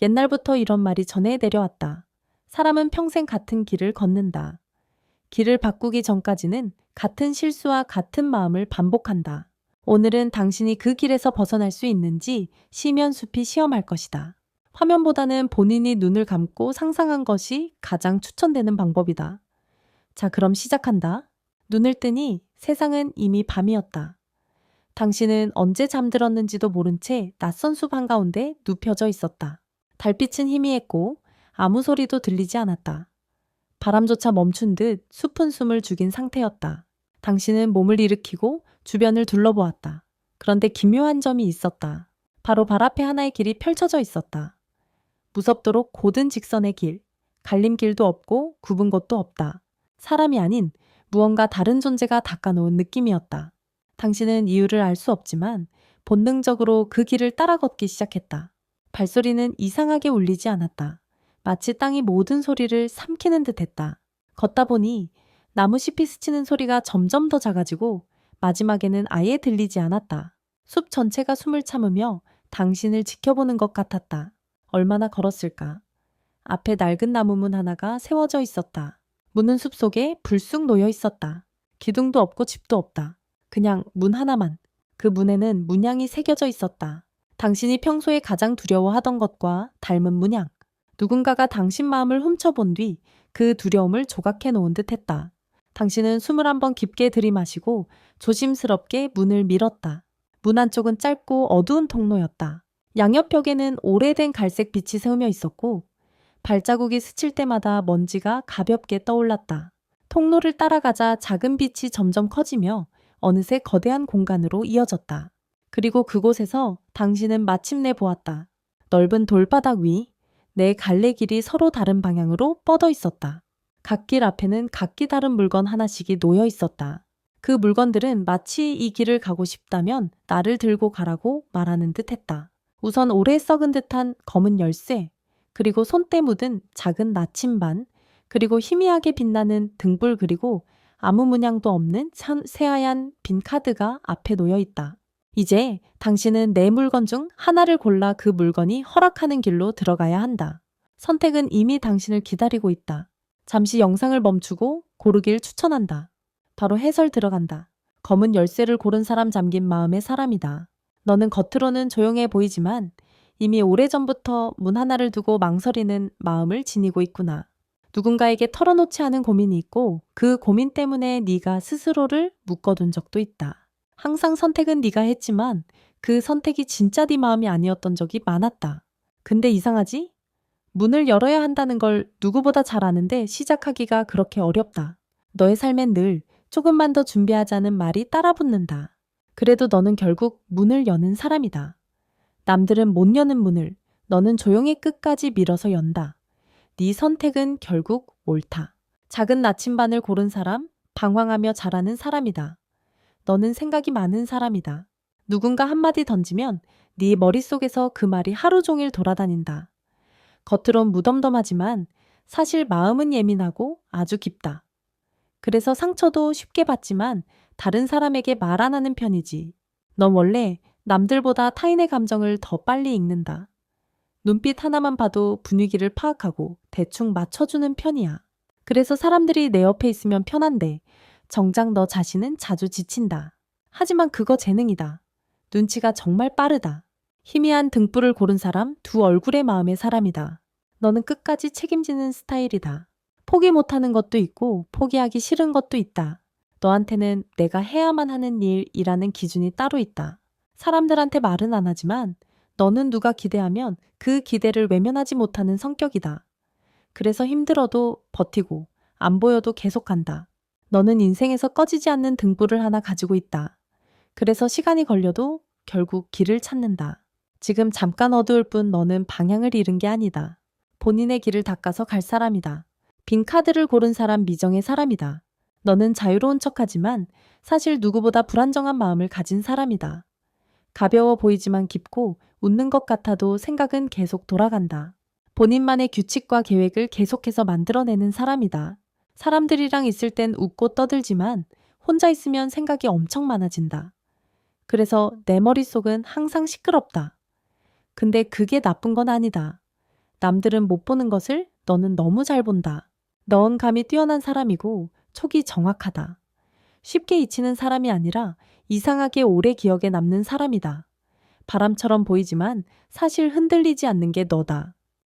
옛날부터 이런 말이 전해 내려왔다. 사람은 평생 같은 길을 걷는다. 길을 바꾸기 전까지는 같은 실수와 같은 마음을 반복한다. 오늘은 당신이 그 길에서 벗어날 수 있는지 시면숲이 시험할 것이다. 화면보다는 본인이 눈을 감고 상상한 것이 가장 추천되는 방법이다. 자, 그럼 시작한다. 눈을 뜨니 세상은 이미 밤이었다. 당신은 언제 잠들었는지도 모른 채 낯선 숲 한가운데 눕혀져 있었다. 달빛은 희미했고 아무 소리도 들리지 않았다. 바람조차 멈춘 듯 숲은 숨을 죽인 상태였다. 당신은 몸을 일으키고 주변을 둘러보았다. 그런데 기묘한 점이 있었다. 바로 발 앞에 하나의 길이 펼쳐져 있었다. 무섭도록 고든 직선의 길, 갈림길도 없고 굽은 곳도 없다. 사람이 아닌 무언가 다른 존재가 닦아놓은 느낌이었다. 당신은 이유를 알 수 없지만 본능적으로 그 길을 따라 걷기 시작했다. 발소리는 이상하게 울리지 않았다. 마치 땅이 모든 소리를 삼키는 듯 했다. 걷다 보니 나무 잎이 스치는 소리가 점점 더 작아지고 마지막에는 아예 들리지 않았다. 숲 전체가 숨을 참으며 당신을 지켜보는 것 같았다. 얼마나 걸었을까? 앞에 낡은 나무문 하나가 세워져 있었다. 문은 숲 속에 불쑥 놓여 있었다. 기둥도 없고 집도 없다. 그냥 문 하나만. 그 문에는 문양이 새겨져 있었다. 당신이 평소에 가장 두려워하던 것과 닮은 문양. 누군가가 당신 마음을 훔쳐본 뒤 그 두려움을 조각해 놓은 듯 했다. 당신은 숨을 한번 깊게 들이마시고 조심스럽게 문을 밀었다. 문 안쪽은 짧고 어두운 통로였다. 양옆벽에는 오래된 갈색 빛이 세우며 있었고 발자국이 스칠 때마다 먼지가 가볍게 떠올랐다. 통로를 따라가자 작은 빛이 점점 커지며 어느새 거대한 공간으로 이어졌다. 그리고 그곳에서 당신은 마침내 보았다. 넓은 돌바닥 위, 내 갈래 길이 서로 다른 방향으로 뻗어 있었다. 각길 앞에는 각기 다른 물건 하나씩이 놓여 있었다. 그 물건들은 마치 이 길을 가고 싶다면 나를 들고 가라고 말하는 듯 했다. 우선 오래 썩은 듯한 검은 열쇠, 그리고 손때 묻은 작은 나침반, 그리고 희미하게 빛나는 등불 그리고 아무 문양도 없는 참 새하얀 빈 카드가 앞에 놓여 있다. 이제 당신은 내 물건 중 하나를 골라 그 물건이 허락하는 길로 들어가야 한다. 선택은 이미 당신을 기다리고 있다. 잠시 영상을 멈추고 고르길 추천한다. 바로 해설 들어간다. 검은 열쇠를 고른 사람 잠긴 마음의 사람이다. 너는 겉으로는 조용해 보이지만 이미 오래전부터 문 하나를 두고 망설이는 마음을 지니고 있구나. 누군가에게 털어놓지 않은 고민이 있고 그 고민 때문에 네가 스스로를 묶어둔 적도 있다. 항상 선택은 네가 했지만 그 선택이 진짜 네 마음이 아니었던 적이 많았다. 근데 이상하지? 문을 열어야 한다는 걸 누구보다 잘 아는데 시작하기가 그렇게 어렵다. 너의 삶엔 늘 조금만 더 준비하자는 말이 따라붙는다. 그래도 너는 결국 문을 여는 사람이다. 남들은 못 여는 문을 너는 조용히 끝까지 밀어서 연다. 네 선택은 결국 옳다. 작은 나침반을 고른 사람, 방황하며 자라는 사람이다. 너는 생각이 많은 사람이다. 누군가 한마디 던지면 네 머릿속에서 그 말이 하루 종일 돌아다닌다. 겉으론 무덤덤하지만 사실 마음은 예민하고 아주 깊다. 그래서 상처도 쉽게 받지만 다른 사람에게 말 안 하는 편이지. 넌 원래 남들보다 타인의 감정을 더 빨리 읽는다. 눈빛 하나만 봐도 분위기를 파악하고 대충 맞춰주는 편이야. 그래서 사람들이 내 옆에 있으면 편한데 정작 너 자신은 자주 지친다. 하지만 그거 재능이다. 눈치가 정말 빠르다. 희미한 등불을 고른 사람 두 얼굴의 마음의 사람이다. 너는 끝까지 책임지는 스타일이다. 포기 못하는 것도 있고 포기하기 싫은 것도 있다. 너한테는 내가 해야만 하는 일이라는 기준이 따로 있다. 사람들한테 말은 안 하지만 너는 누가 기대하면 그 기대를 외면하지 못하는 성격이다. 그래서 힘들어도 버티고 안 보여도 계속한다. 너는 인생에서 꺼지지 않는 등불을 하나 가지고 있다. 그래서 시간이 걸려도 결국 길을 찾는다. 지금 잠깐 어두울 뿐 너는 방향을 잃은 게 아니다. 본인의 길을 닦아서 갈 사람이다. 빈 카드를 고른 사람 미정의 사람이다. 너는 자유로운 척하지만 사실 누구보다 불안정한 마음을 가진 사람이다. 가벼워 보이지만 깊고 웃는 것 같아도 생각은 계속 돌아간다. 본인만의 규칙과 계획을 계속해서 만들어내는 사람이다. 사람들이랑 있을 땐 웃고 떠들지만 혼자 있으면 생각이 엄청 많아진다. 그래서 내 머릿속은 항상 시끄럽다. 근데 그게 나쁜 건 아니다. 남들은 못 보는 것을 너는 너무 잘 본다. 넌 감이 뛰어난 사람이고 촉이 정확하다. 쉽게 잊히는 사람이 아니라 이상하게 오래 기억에 남는 사람이다. 바람처럼 보이지만 사실 흔들리지 않는 게 너다.